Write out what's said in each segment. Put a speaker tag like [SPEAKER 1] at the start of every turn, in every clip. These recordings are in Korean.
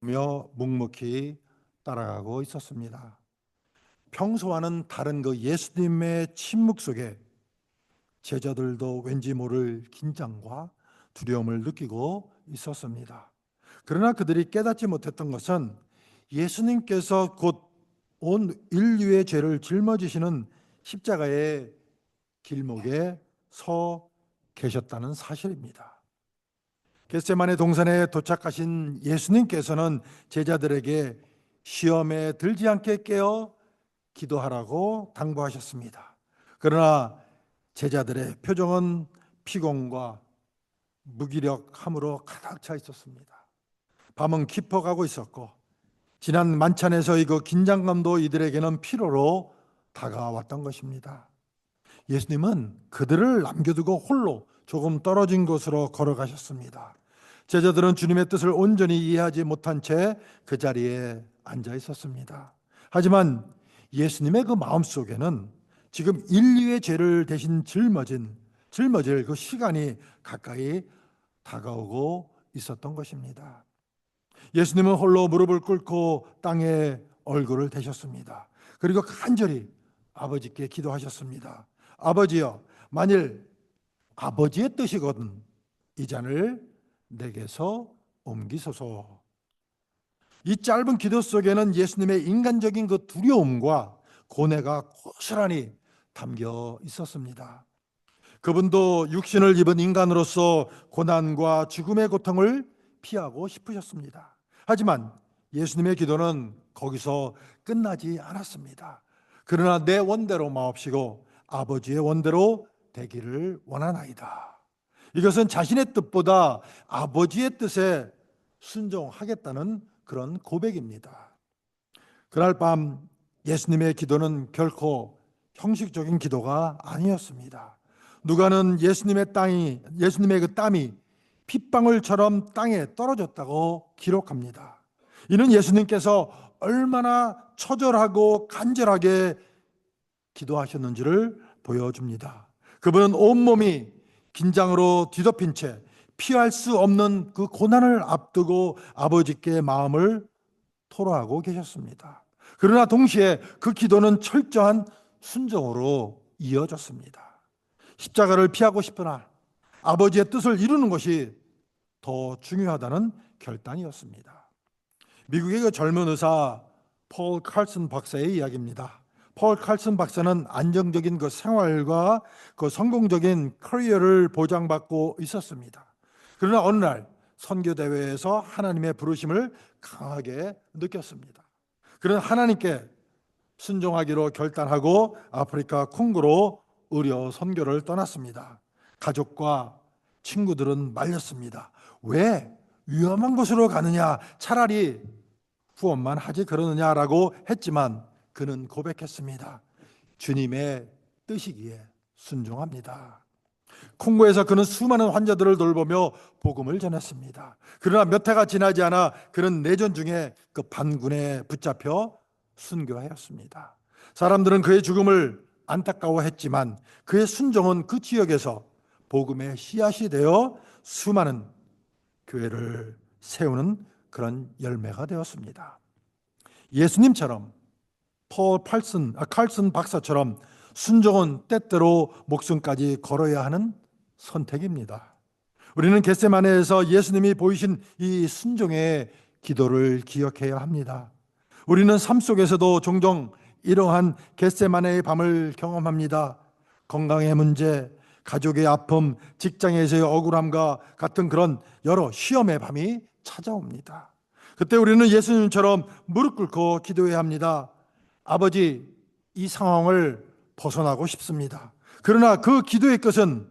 [SPEAKER 1] 며 묵묵히 따라가고 있었습니다. 평소와는 다른 그 예수님의 침묵 속에 제자들도 왠지 모를 긴장과 두려움을 느끼고 있었습니다. 그러나 그들이 깨닫지 못했던 것은 예수님께서 곧 온 인류의 죄를 짊어지시는 십자가의 길목에 서 계셨다는 사실입니다. 겟세만의 동산에 도착하신 예수님께서는 제자들에게 시험에 들지 않게 깨어 기도하라고 당부하셨습니다. 그러나 제자들의 표정은 피곤과 무기력함으로 가득 차 있었습니다. 밤은 깊어가고 있었고 지난 만찬에서의 그 긴장감도 이들에게는 피로로 다가왔던 것입니다. 예수님은 그들을 남겨두고 홀로 조금 떨어진 곳으로 걸어가셨습니다. 제자들은 주님의 뜻을 온전히 이해하지 못한 채 그 자리에 앉아 있었습니다. 하지만 예수님의 그 마음 속에는 지금 인류의 죄를 대신 짊어진 짊어질 그 시간이 가까이 다가오고 있었던 것입니다. 예수님은 홀로 무릎을 꿇고 땅에 얼굴을 대셨습니다. 그리고 간절히 아버지께 기도하셨습니다. 아버지여, 만일 아버지의 뜻이거든 이 잔을 내게서 옮기소서. 이 짧은 기도 속에는 예수님의 인간적인 그 두려움과 고뇌가 고스란히 담겨 있었습니다. 그분도 육신을 입은 인간으로서 고난과 죽음의 고통을 피하고 싶으셨습니다. 하지만 예수님의 기도는 거기서 끝나지 않았습니다. 그러나 내 원대로 마옵시고 아버지의 원대로 되기를 원하나이다. 이것은 자신의 뜻보다 아버지의 뜻에 순종하겠다는 그런 고백입니다. 그날 밤 예수님의 기도는 결코 형식적인 기도가 아니었습니다. 누가는 예수님의 땅이 예수님의 그 땀이 핏방울처럼 땅에 떨어졌다고 기록합니다. 이는 예수님께서 얼마나 처절하고 간절하게 기도하셨는지를 보여줍니다. 그분은 온몸이 긴장으로 뒤덮인 채 피할 수 없는 그 고난을 앞두고 아버지께 마음을 토로하고 계셨습니다. 그러나 동시에 그 기도는 철저한 순종으로 이어졌습니다. 십자가를 피하고 싶으나 아버지의 뜻을 이루는 것이 더 중요하다는 결단이었습니다. 미국의 그 젊은 의사 폴 칼슨 박사의 이야기입니다. 폴 칼슨 박사는 안정적인 그 생활과 그 성공적인 커리어를 보장받고 있었습니다. 그러나 어느 날 선교 대회에서 하나님의 부르심을 강하게 느꼈습니다. 그는 하나님께 순종하기로 결단하고 아프리카 콩고로 의료 선교를 떠났습니다. 가족과 친구들은 말렸습니다. 왜 위험한 곳으로 가느냐? 차라리 후원만 하지 그러느냐라고 했지만 그는 고백했습니다. 주님의 뜻이기에 순종합니다. 콩고에서 그는 수많은 환자들을 돌보며 복음을 전했습니다. 그러나 몇 해가 지나지 않아 그는 내전 중에 그 반군에 붙잡혀 순교하였습니다. 사람들은 그의 죽음을 안타까워했지만 그의 순종은 그 지역에서 복음의 씨앗이 되어 수많은 교회를 세우는 그런 열매가 되었습니다. 예수님처럼 폴 팔슨, 아, 칼슨 박사처럼 순종은 때때로 목숨까지 걸어야 하는 선택입니다. 우리는 겟세마네에서 예수님이 보이신 이 순종의 기도를 기억해야 합니다. 우리는 삶 속에서도 종종 이러한 겟세마네의 밤을 경험합니다. 건강의 문제, 가족의 아픔, 직장에서의 억울함과 같은 그런 여러 시험의 밤이 찾아옵니다. 그때 우리는 예수님처럼 무릎 꿇고 기도해야 합니다. 아버지, 이 상황을 벗어나고 싶습니다. 그러나 그 기도의 끝은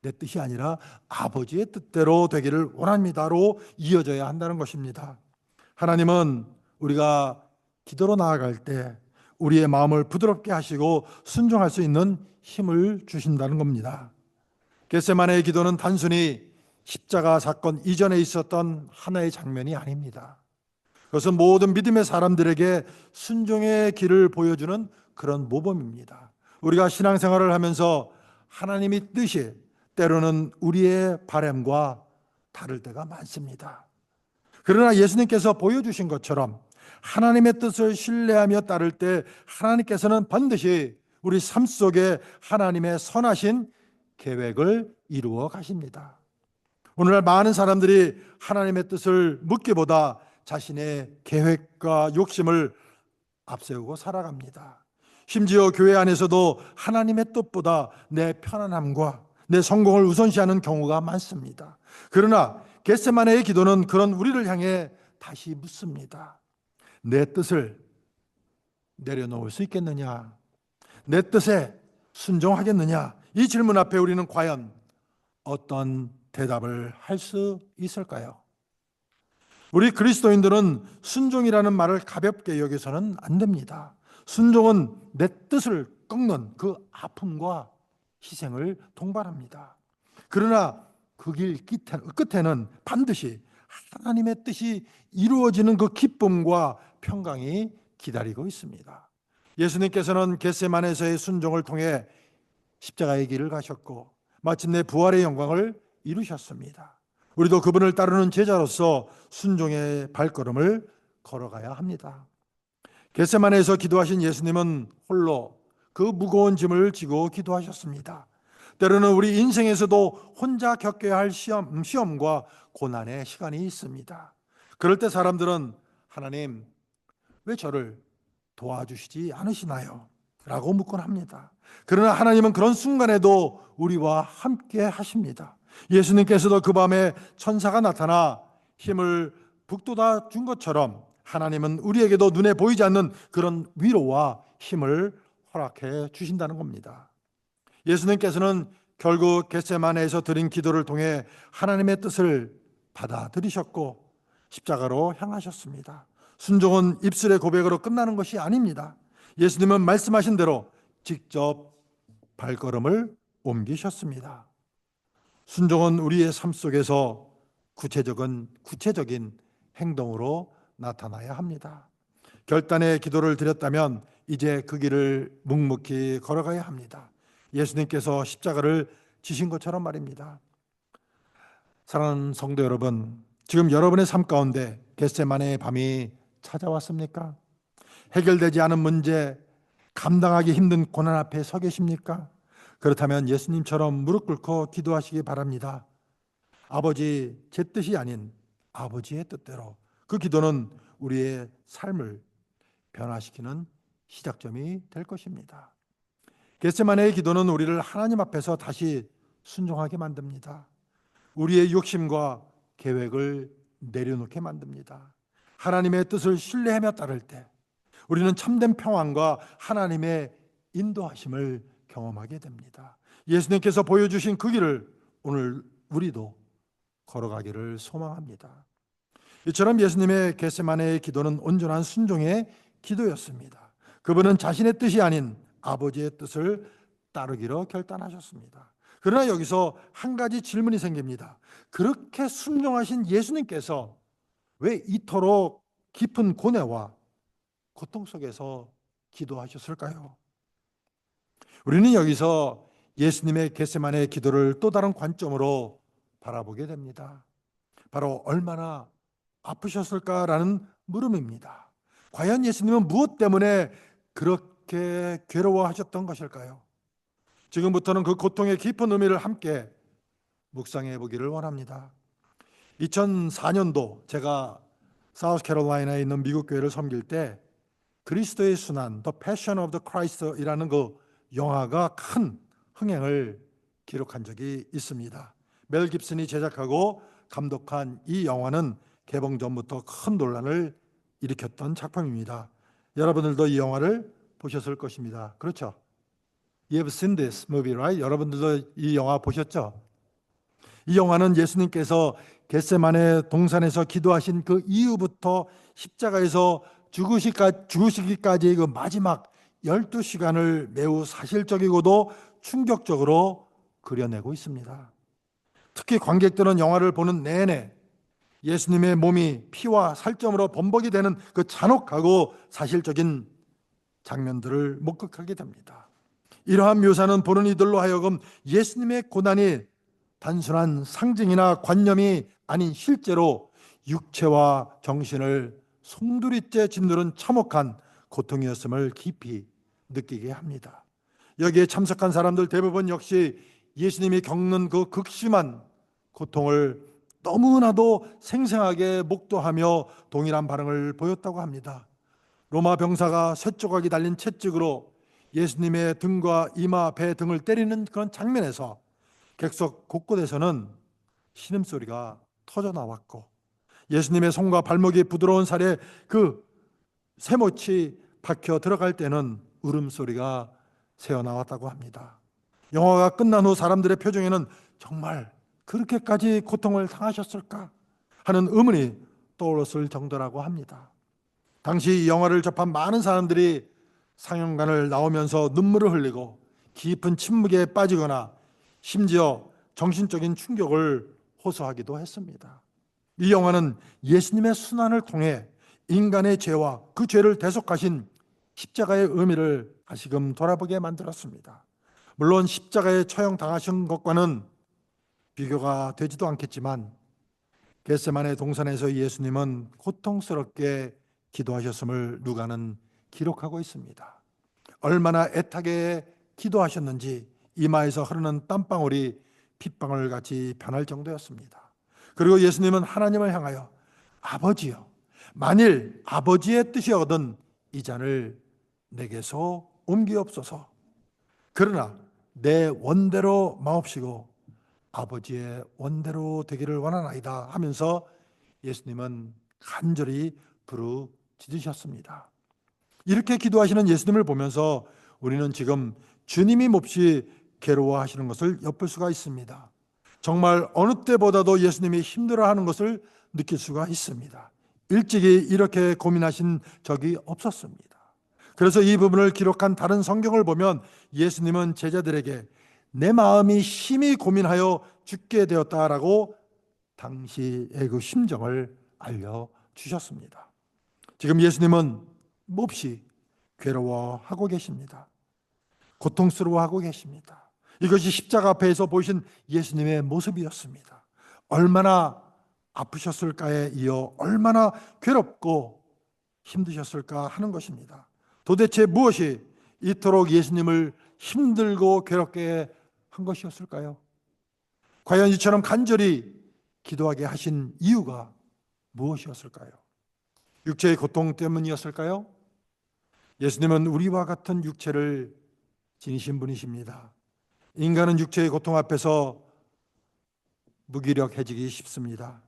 [SPEAKER 1] 내 뜻이 아니라 아버지의 뜻대로 되기를 원합니다로 이어져야 한다는 것입니다. 하나님은 우리가 기도로 나아갈 때 우리의 마음을 부드럽게 하시고 순종할 수 있는 힘을 주신다는 겁니다. 겟세만의 기도는 단순히 십자가 사건 이전에 있었던 하나의 장면이 아닙니다. 그것은 모든 믿음의 사람들에게 순종의 길을 보여주는 그런 모범입니다. 우리가 신앙생활을 하면서 하나님의 뜻이 때로는 우리의 바램과 다를 때가 많습니다. 그러나 예수님께서 보여주신 것처럼 하나님의 뜻을 신뢰하며 따를 때 하나님께서는 반드시 우리 삶 속에 하나님의 선하신 계획을 이루어 가십니다. 오늘날 많은 사람들이 하나님의 뜻을 묻기보다 자신의 계획과 욕심을 앞세우고 살아갑니다. 심지어 교회 안에서도 하나님의 뜻보다 내 편안함과 내 성공을 우선시하는 경우가 많습니다. 그러나 겟세마네의 기도는 그런 우리를 향해 다시 묻습니다. 내 뜻을 내려놓을 수 있겠느냐? 내 뜻에 순종하겠느냐? 이 질문 앞에 우리는 과연 어떤 대답을 할 수 있을까요? 우리 그리스도인들은 순종이라는 말을 가볍게 여기서는 안 됩니다. 순종은 내 뜻을 꺾는 그 아픔과 희생을 동반합니다. 그러나 그 길 끝에는 반드시 하나님의 뜻이 이루어지는 그 기쁨과 평강이 기다리고 있습니다. 예수님께서는 겟세만에서의 순종을 통해 십자가의 길을 가셨고 마침내 부활의 영광을 이루셨습니다. 우리도 그분을 따르는 제자로서 순종의 발걸음을 걸어가야 합니다. 겟세만에서 기도하신 예수님은 홀로 그 무거운 짐을 지고 기도하셨습니다. 때로는 우리 인생에서도 혼자 겪어야 할 시험, 시험과 고난의 시간이 있습니다. 그럴 때 사람들은 하나님, 왜 저를 도와주시지 않으시나요? 라고 묻곤 합니다. 그러나 하나님은 그런 순간에도 우리와 함께 하십니다. 예수님께서도 그 밤에 천사가 나타나 힘을 북돋아 준 것처럼 하나님은 우리에게도 눈에 보이지 않는 그런 위로와 힘을 허락해 주신다는 겁니다. 예수님께서는 결국 겟세마네에서 드린 기도를 통해 하나님의 뜻을 받아들이셨고 십자가로 향하셨습니다. 순종은 입술의 고백으로 끝나는 것이 아닙니다. 예수님은 말씀하신 대로 직접 발걸음을 옮기셨습니다. 순종은 우리의 삶 속에서 구체적인 구체적인 행동으로 나타나야 합니다. 결단의 기도를 드렸다면 이제 그 길을 묵묵히 걸어가야 합니다. 예수님께서 십자가를 지신 것처럼 말입니다. 사랑하는 성도 여러분, 지금 여러분의 삶 가운데 겟세만의 밤이 찾아왔습니까? 해결되지 않은 문제, 감당하기 힘든 고난 앞에 서 계십니까? 그렇다면 예수님처럼 무릎 꿇고 기도하시기 바랍니다. 아버지, 제 뜻이 아닌 아버지의 뜻대로 그 기도는 우리의 삶을 변화시키는 시작점이 될 것입니다. 겟세마네의 기도는 우리를 하나님 앞에서 다시 순종하게 만듭니다. 우리의 욕심과 계획을 내려놓게 만듭니다. 하나님의 뜻을 신뢰하며 따를 때 우리는 참된 평안과 하나님의 인도하심을 경험하게 됩니다. 예수님께서 보여주신 그 길을 오늘 우리도 걸어가기를 소망합니다. 이처럼 예수님의 겟세마네의 기도는 온전한 순종의 기도였습니다. 그분은 자신의 뜻이 아닌 아버지의 뜻을 따르기로 결단하셨습니다. 그러나 여기서 한 가지 질문이 생깁니다. 그렇게 순종하신 예수님께서 왜 이토록 깊은 고뇌와 고통 속에서 기도하셨을까요? 우리는 여기서 예수님의 겟세만의 기도를 또 다른 관점으로 바라보게 됩니다. 바로 얼마나 아프셨을까라는 물음입니다. 과연 예수님은 무엇 때문에 그렇게 괴로워하셨던 것일까요? 지금부터는 그 고통의 깊은 의미를 함께 묵상해 보기를 원합니다. 2004년도 제가 사우스캐롤라이나에 있는 미국 교회를 섬길 때 그리스도의 순환, The Passion of the Christ이라는 그 영화가 큰 흥행을 기록한 적이 있습니다. 멜 깁슨이 제작하고 감독한 이 영화는 개봉 전부터 큰 논란을 일으켰던 작품입니다. 여러분들도 이 영화를 보셨을 것입니다. 그렇죠? You have seen this movie, right? 여러분들도 이 영화 보셨죠? 이 영화는 예수님께서 겟세만의 동산에서 기도하신 그 이후부터 십자가에서 죽으시기까지의 그 마지막 12시간을 매우 사실적이고도 충격적으로 그려내고 있습니다. 특히 관객들은 영화를 보는 내내 예수님의 몸이 피와 살점으로 범벅이 되는 그 잔혹하고 사실적인 장면들을 목격하게 됩니다. 이러한 묘사는 보는 이들로 하여금 예수님의 고난이 단순한 상징이나 관념이 아닌 실제로 육체와 정신을 송두리째 짓누른 참혹한 고통이었음을 깊이 느끼게 합니다. 여기에 참석한 사람들 대부분 역시 예수님이 겪는 그 극심한 고통을 너무나도 생생하게 목도하며 동일한 반응을 보였다고 합니다. 로마 병사가 쇠조각이 달린 채찍으로 예수님의 등과 이마, 배 등을 때리는 그런 장면에서 객석 곳곳에서는 신음소리가 터져 나왔고 예수님의 손과 발목이 부드러운 살에 그 새못이 박혀 들어갈 때는 울음소리가 새어 나왔다고 합니다. 영화가 끝난 후 사람들의 표정에는 정말 그렇게까지 고통을 당하셨을까 하는 의문이 떠올랐을 정도라고 합니다. 당시 이 영화를 접한 많은 사람들이 상영관을 나오면서 눈물을 흘리고 깊은 침묵에 빠지거나 심지어 정신적인 충격을 호소하기도 했습니다. 이 영화는 예수님의 순환을 통해 인간의 죄와 그 죄를 대속하신 십자가의 의미를 다시금 돌아보게 만들었습니다. 물론 십자가에 처형당하신 것과는 비교가 되지도 않겠지만 겟세만의 동산에서 예수님은 고통스럽게 기도하셨음을 누가는 기록하고 있습니다. 얼마나 애타게 기도하셨는지 이마에서 흐르는 땀방울이 핏방울 같이 변할 정도였습니다. 그리고 예수님은 하나님을 향하여 아버지요 만일 아버지의 뜻이거든 이 잔을 내게서 옮기옵소서. 그러나 내 원대로 마옵시고 아버지의 원대로 되기를 원하나이다 하면서 예수님은 간절히 부르짖으셨습니다. 이렇게 기도하시는 예수님을 보면서 우리는 지금 주님이 몹시 괴로워하시는 것을 엿볼 수가 있습니다. 정말 어느 때보다도 예수님이 힘들어하는 것을 느낄 수가 있습니다. 일찍이 이렇게 고민하신 적이 없었습니다. 그래서 이 부분을 기록한 다른 성경을 보면 예수님은 제자들에게 내 마음이 심히 고민하여 죽게 되었다라고 당시의 그 심정을 알려 주셨습니다. 지금 예수님은 몹시 괴로워하고 계십니다. 고통스러워하고 계십니다. 이것이 십자가 앞에서 보이신 예수님의 모습이었습니다. 얼마나 아프셨을까에 이어 얼마나 괴롭고 힘드셨을까 하는 것입니다. 도대체 무엇이 이토록 예수님을 힘들고 괴롭게 한 것이었을까요? 과연 이처럼 간절히 기도하게 하신 이유가 무엇이었을까요? 육체의 고통 때문이었을까요? 예수님은 우리와 같은 육체를 지니신 분이십니다. 인간은 육체의 고통 앞에서 무기력해지기 쉽습니다.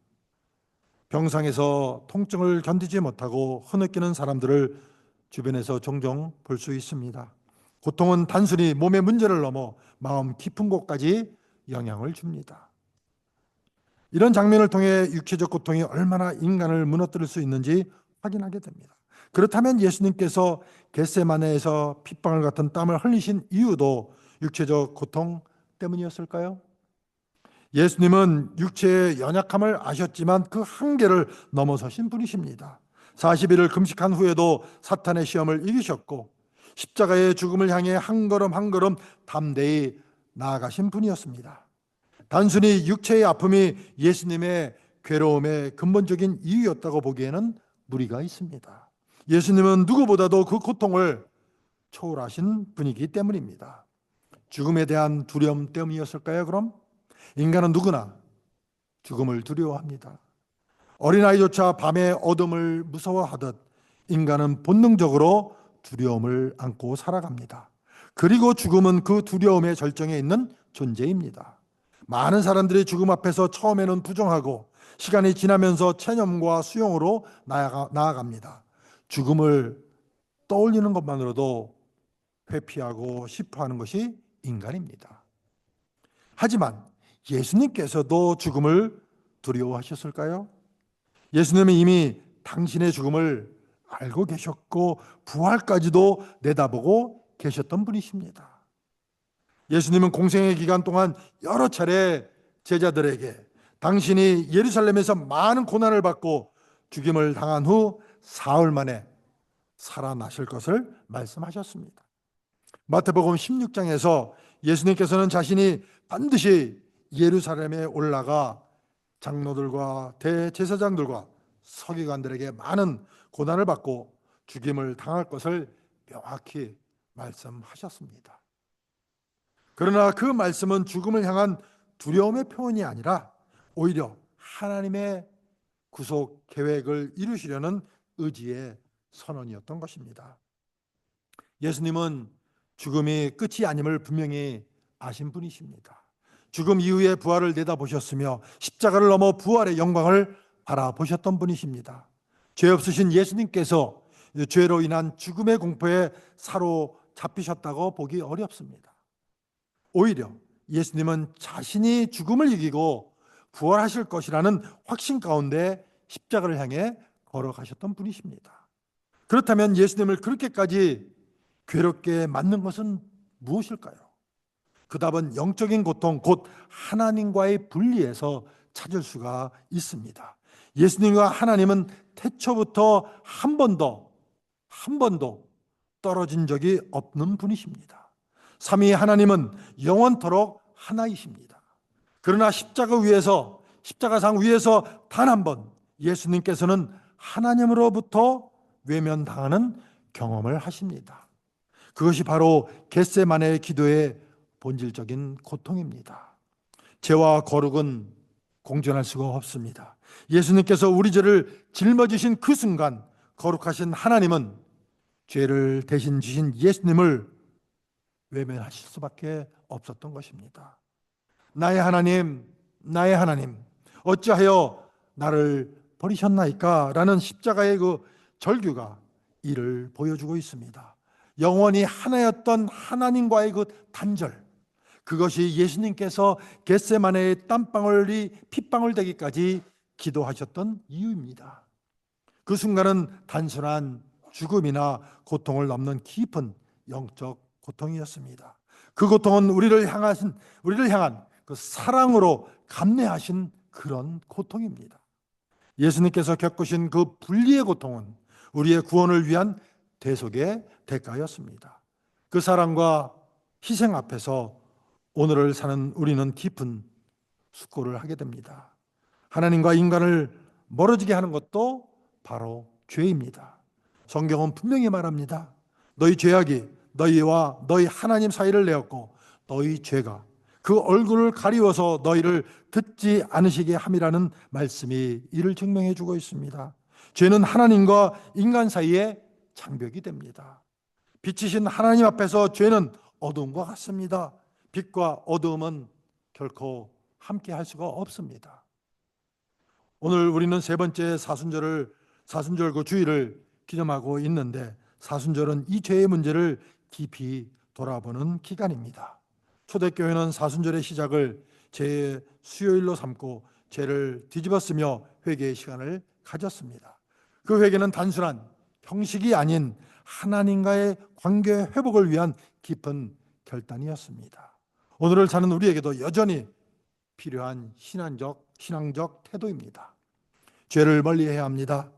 [SPEAKER 1] 병상에서 통증을 견디지 못하고 흐느끼는 사람들을 주변에서 종종 볼 수 있습니다. 고통은 단순히 몸의 문제를 넘어 마음 깊은 곳까지 영향을 줍니다. 이런 장면을 통해 육체적 고통이 얼마나 인간을 무너뜨릴 수 있는지 확인하게 됩니다. 그렇다면 예수님께서 겟세마네에서 핏방울 같은 땀을 흘리신 이유도 육체적 고통 때문이었을까요? 예수님은 육체의 연약함을 아셨지만 그 한계를 넘어서신 분이십니다. 40일을 금식한 후에도 사탄의 시험을 이기셨고 십자가의 죽음을 향해 한 걸음 한 걸음 담대히 나아가신 분이었습니다. 단순히 육체의 아픔이 예수님의 괴로움의 근본적인 이유였다고 보기에는 무리가 있습니다. 예수님은 누구보다도 그 고통을 초월하신 분이기 때문입니다. 죽음에 대한 두려움 때문이었을까요, 그럼? 인간은 누구나 죽음을 두려워합니다. 어린아이조차 밤의 어둠을 무서워하듯 인간은 본능적으로 두려움을 안고 살아갑니다. 그리고 죽음은 그 두려움의 절정에 있는 존재입니다. 많은 사람들이 죽음 앞에서 처음에는 부정하고 시간이 지나면서 체념과 수용으로 나아가, 나아갑니다. 죽음을 떠올리는 것만으로도 회피하고 싶어 하는 것이 인간입니다. 하지만 예수님께서도 죽음을 두려워하셨을까요? 예수님은 이미 당신의 죽음을 알고 계셨고 부활까지도 내다보고 계셨던 분이십니다. 예수님은 공생의 기간 동안 여러 차례 제자들에게 당신이 예루살렘에서 많은 고난을 받고 죽임을 당한 후 사흘 만에 살아나실 것을 말씀하셨습니다. 마태복음 16장에서 예수님께서는 자신이 반드시 예루살렘에 올라가 장로들과 대제사장들과 서기관들에게 많은 고난을 받고 죽임을 당할 것을 명확히 말씀하셨습니다. 그러나 그 말씀은 죽음을 향한 두려움의 표현이 아니라 오히려 하나님의 구속 계획을 이루시려는 의지의 선언이었던 것입니다. 예수님은 죽음이 끝이 아님을 분명히 아신 분이십니다. 죽음 이후의 부활을 내다보셨으며 십자가를 넘어 부활의 영광을 바라보셨던 분이십니다. 죄 없으신 예수님께서 죄로 인한 죽음의 공포에 사로잡히셨다고 보기 어렵습니다. 오히려 예수님은 자신이 죽음을 이기고 부활하실 것이라는 확신 가운데 십자가를 향해 걸어가셨던 분이십니다. 그렇다면 예수님을 그렇게까지 괴롭게 맞는 것은 무엇일까요? 그 답은 영적인 고통, 곧 하나님과의 분리에서 찾을 수가 있습니다. 예수님과 하나님은 태초부터 한 번도, 한 번도 떨어진 적이 없는 분이십니다. 삼위 하나님은 영원토록 하나이십니다. 그러나 십자가 위에서, 십자가상 위에서 단 한 번 예수님께서는 하나님으로부터 외면당하는 경험을 하십니다. 그것이 바로 겟세만의 기도의 본질적인 고통입니다. 죄와 거룩은 공존할 수가 없습니다. 예수님께서 우리 죄를 짊어지신 그 순간 거룩하신 하나님은 죄를 대신 지신 예수님을 외면하실 수밖에 없었던 것입니다. 나의 하나님, 나의 하나님, 어찌하여 나를 버리셨나이까? 라는 십자가의 그 절규가 이를 보여주고 있습니다. 영원히 하나였던 하나님과의 그 단절, 그것이 예수님께서 겟세마네의 땀방울이 핏방울 되기까지 기도하셨던 이유입니다. 그 순간은 단순한 죽음이나 고통을 넘는 깊은 영적 고통이었습니다. 그 고통은 우리를 향하신 우리를 향한 그 사랑으로 감내하신 그런 고통입니다. 예수님께서 겪으신 그 분리의 고통은 우리의 구원을 위한 대속의 대가였습니다. 그 사랑과 희생 앞에서 오늘을 사는 우리는 깊은 숙고를 하게 됩니다. 하나님과 인간을 멀어지게 하는 것도 바로 죄입니다. 성경은 분명히 말합니다. 너희 죄악이 너희와 너희 하나님 사이를 내었고 너희 죄가 그 얼굴을 가리워서 너희를 듣지 않으시게 함이라는 말씀이 이를 증명해 주고 있습니다. 죄는 하나님과 인간 사이에 장벽이 됩니다. 빛이신 하나님 앞에서 죄는 어두움과 같습니다. 빛과 어두움은 결코 함께 할 수가 없습니다. 오늘 우리는 세 번째 사순절을 사순절 그 주일을 기념하고 있는데 사순절은 이 죄의 문제를 깊이 돌아보는 기간입니다. 초대교회는 사순절의 시작을 제 수요일로 삼고 죄를 뒤집었으며 회개의 시간을 가졌습니다. 그 회개는 단순한 형식이 아닌 하나님과의 관계 회복을 위한 깊은 결단이었습니다. 오늘을 사는 우리에게도 여전히 필요한 신앙적 신앙적 태도입니다. 죄를 멀리해야 합니다.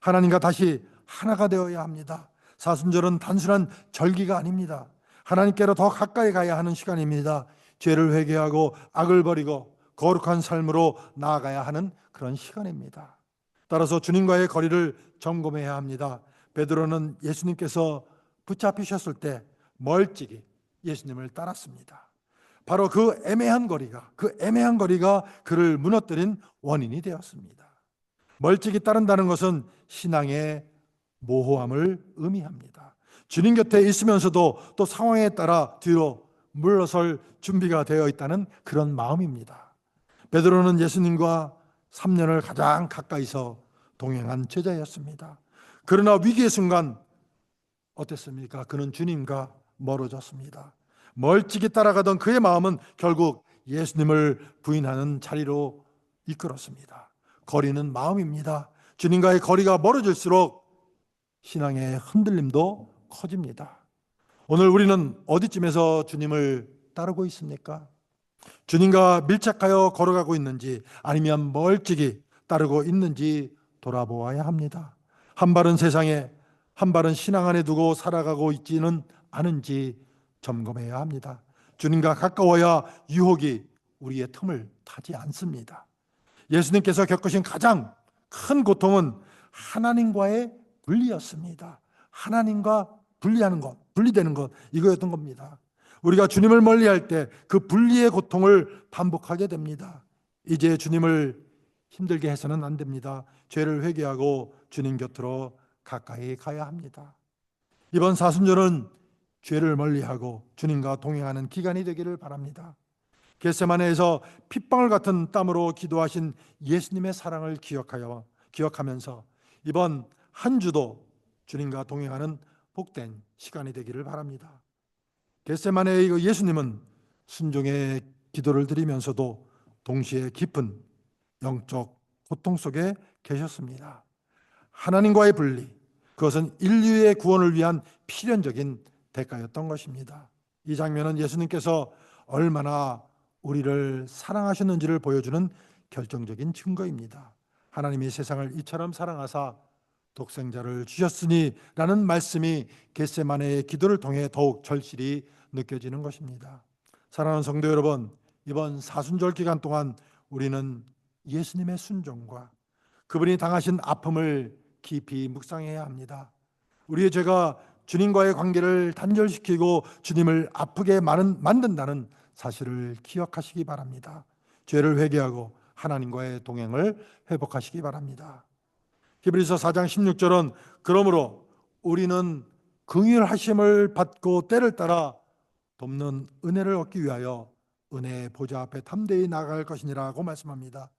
[SPEAKER 1] 하나님과 다시 하나가 되어야 합니다. 사순절은 단순한 절기가 아닙니다. 하나님께로 더 가까이 가야 하는 시간입니다. 죄를 회개하고 악을 버리고 거룩한 삶으로 나아가야 하는 그런 시간입니다. 따라서 주님과의 거리를 점검해야 합니다. 베드로는 예수님께서 붙잡히셨을 때 멀찍이 예수님을 따랐습니다. 바로 그 애매한 거리가 그 애매한 거리가 그를 무너뜨린 원인이 되었습니다. 멀찍이 따른다는 것은 신앙의 모호함을 의미합니다. 주님 곁에 있으면서도 또 상황에 따라 뒤로 물러설 준비가 되어 있다는 그런 마음입니다. 베드로는 예수님과 3년을 가장 가까이서 동행한 제자였습니다. 그러나 위기의 순간 어땠습니까? 그는 주님과 멀어졌습니다. 멀찍이 따라가던 그의 마음은 결국 예수님을 부인하는 자리로 이끌었습니다. 거리는 마음입니다. 주님과의 거리가 멀어질수록 신앙의 흔들림도 커집니다. 오늘 우리는 어디쯤에서 주님을 따르고 있습니까? 주님과 밀착하여 걸어가고 있는지 아니면 멀찍이 따르고 있는지 돌아보아야 합니다. 한 발은 세상에 한 발은 신앙 안에 두고 살아가고 있지는 않은지 점검해야 합니다. 주님과 가까워야 유혹이 우리의 틈을 타지 않습니다. 예수님께서 겪으신 가장 큰 고통은 하나님과의 분리였습니다. 하나님과 분리하는 것, 분리되는 것, 이거였던 겁니다. 우리가 주님을 멀리 할 때 그 분리의 고통을 반복하게 됩니다. 이제 주님을 힘들게 해서는 안 됩니다. 죄를 회개하고 주님 곁으로 가까이 가야 합니다. 이번 사순절은 죄를 멀리하고 주님과 동행하는 기간이 되기를 바랍니다. 겟세마네에서 핏방울 같은 땀으로 기도하신 예수님의 사랑을 기억하여 기억하면서 이번 한 주도 주님과 동행하는 복된 시간이 되기를 바랍니다. 겟세마네의 그 예수님은 순종의 기도를 드리면서도 동시에 깊은 영적 고통 속에 계셨습니다. 하나님과의 분리, 그것은 인류의 구원을 위한 필연적인 대가였던 것입니다. 이 장면은 예수님께서 얼마나 우리를 사랑하셨는지를 보여주는 결정적인 증거입니다. 하나님이 세상을 이처럼 사랑하사 독생자를 주셨으니라는 말씀이 겟세마네의 기도를 통해 더욱 절실히 느껴지는 것입니다. 사랑하는 성도 여러분, 이번 사순절 기간 동안 우리는 예수님의 순종과 그분이 당하신 아픔을 깊이 묵상해야 합니다. 우리의 죄가 주님과의 관계를 단절시키고 주님을 아프게 만든다는 사실을 기억하시기 바랍니다. 죄를 회개하고 하나님과의 동행을 회복하시기 바랍니다. 히브리서 4장 16절은 그러므로 우리는 긍휼하심을 받고 때를 따라 돕는 은혜를 얻기 위하여 은혜의 보좌 앞에 탐대히 나아갈 것이니라고 말씀합니다.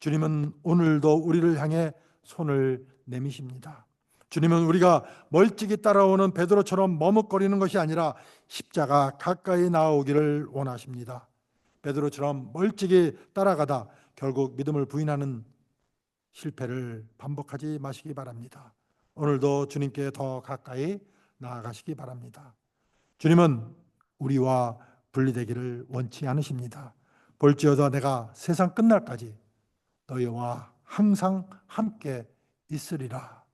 [SPEAKER 1] 주님은 오늘도 우리를 향해 손을 내미십니다. 주님은 우리가 멀찍이 따라오는 베드로처럼 머뭇거리는 것이 아니라 십자가 가까이 나오기를 원하십니다. 베드로처럼 멀찍이 따라가다 결국 믿음을 부인하는 실패를 반복하지 마시기 바랍니다. 오늘도 주님께 더 가까이 나아가시기 바랍니다. 주님은 우리와 분리되기를 원치 않으십니다. 볼지어다 내가 세상 끝날까지 너희와 항상 함께 있으리라.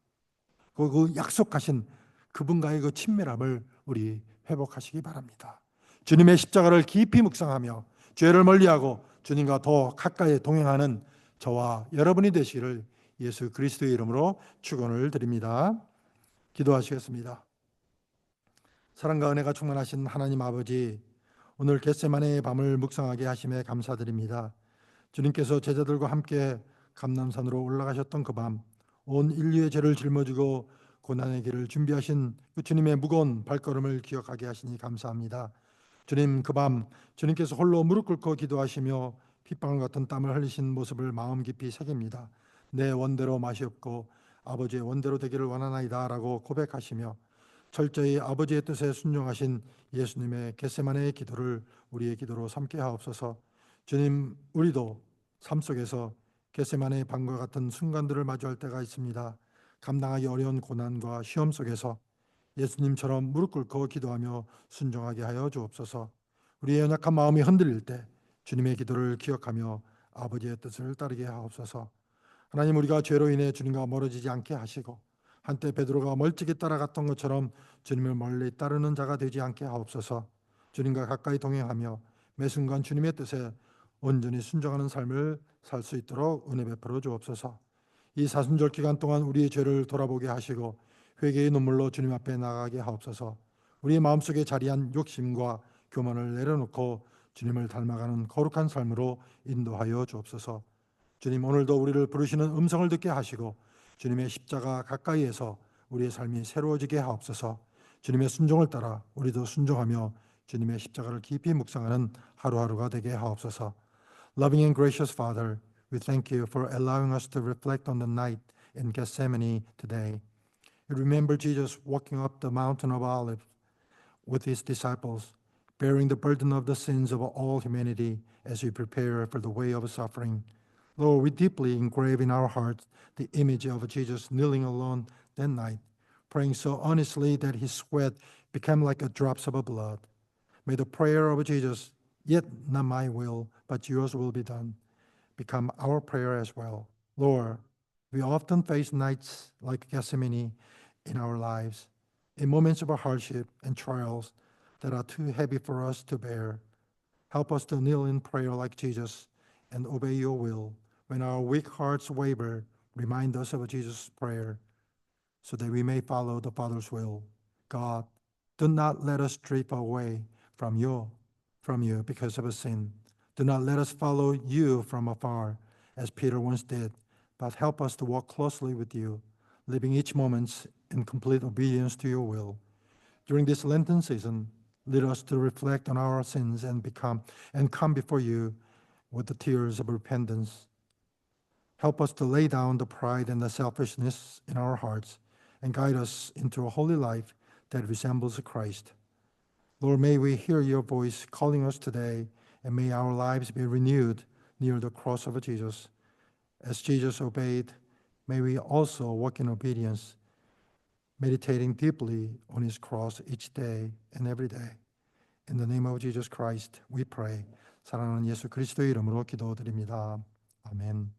[SPEAKER 1] 그, 그 약속하신 그분과의 그 친밀함을 우리 회복하시기 바랍니다. 주님의 십자가를 깊이 묵상하며 죄를 멀리하고 주님과 더 가까이 동행하는 저와 여러분이 되시기를 예수 그리스도의 이름으로 축원을 드립니다. 기도하시겠습니다. 사랑과 은혜가 충만하신 하나님 아버지, 오늘 겟세마네의 밤을 묵상하게 하심에 감사드립니다. 주님께서 제자들과 함께 감남산으로 올라가셨던 그 밤, 온 인류의 죄를 짊어지고 고난의 길을 준비하신 그 주님의 무거운 발걸음을 기억하게 하시니 감사합니다. 주님 그 밤 주님께서 홀로 무릎 꿇고 기도하시며 핏방울 같은 땀을 흘리신 모습을 마음 깊이 새깁니다. 내 원대로 맛이 없고 아버지의 원대로 되기를 원하나이다라고 고백하시며 철저히 아버지의 뜻에 순종하신 예수님의 겟세마네의 기도를 우리의 기도로 삼게 하옵소서. 주님, 우리도 삶 속에서 겟세마네의 밤과 같은 순간들을 마주할 때가 있습니다. 감당하기 어려운 고난과 시험 속에서 예수님처럼 무릎 꿇고 기도하며 순종하게 하여 주옵소서. 우리의 연약한 마음이 흔들릴 때 주님의 기도를 기억하며 아버지의 뜻을 따르게 하옵소서. 하나님 우리가 죄로 인해 주님과 멀어지지 않게 하시고 한때 베드로가 멀찍이 따라갔던 것처럼 주님을 멀리 따르는 자가 되지 않게 하옵소서. 주님과 가까이 동행하며 매 순간 주님의 뜻에 온전히 순종하는 삶을 살 수 있도록 은혜 베풀어 주옵소서. 이 사순절 기간 동안 우리의 죄를 돌아보게 하시고 회개의 눈물로 주님 앞에 나가게 하옵소서. 우리의 마음속에 자리한 욕심과 교만을 내려놓고 주님을 닮아가는 거룩한 삶으로 인도하여 주옵소서. 주님 오늘도 우리를 부르시는 음성을 듣게 하시고 주님의 십자가 가까이에서 우리의 삶이 새로워지게 하옵소서. 주님의 순종을 따라 우리도 순종하며 주님의 십자가를 깊이 묵상하는 하루하루가 되게 하옵소서. Loving and gracious Father, we thank you for allowing us to reflect on the night in Gethsemane today. Remember Jesus walking up the mountain of Olives with his disciples, bearing the burden of the sins of all humanity as we prepare for the way of suffering. Lord, we deeply engrave in our hearts the image of Jesus kneeling alone that night, praying so earnestly that his sweat became like a drops of blood. May the prayer of Jesus, yet not my will, but yours will be done, become our prayer as well. Lord, we often face nights like Gethsemane in our lives, in moments of hardship and trials that are too heavy for us to bear. Help us to kneel in prayer like Jesus and obey your will when our weak hearts waver, remind us of Jesus' prayer so that we may follow the Father's will. God, do not let us drift away from you, from you because of a sin. Do not let us follow you from afar, as Peter once did, but help us to walk closely with you, living each moment in complete obedience to your will. During this Lenten season, lead us to reflect on our sins and become and come before you with the tears of repentance. Help us to lay down the pride and the selfishness in our hearts and guide us into a holy life that resembles Christ. Lord, may we hear your voice calling us today, and may our lives be renewed near the cross of Jesus. As Jesus obeyed, may we also walk in obedience, meditating deeply on his cross each day and every day. In the name of Jesus Christ, we pray. 사랑하는 예수 그리스도의 이름으로 기도드립니다. 아멘.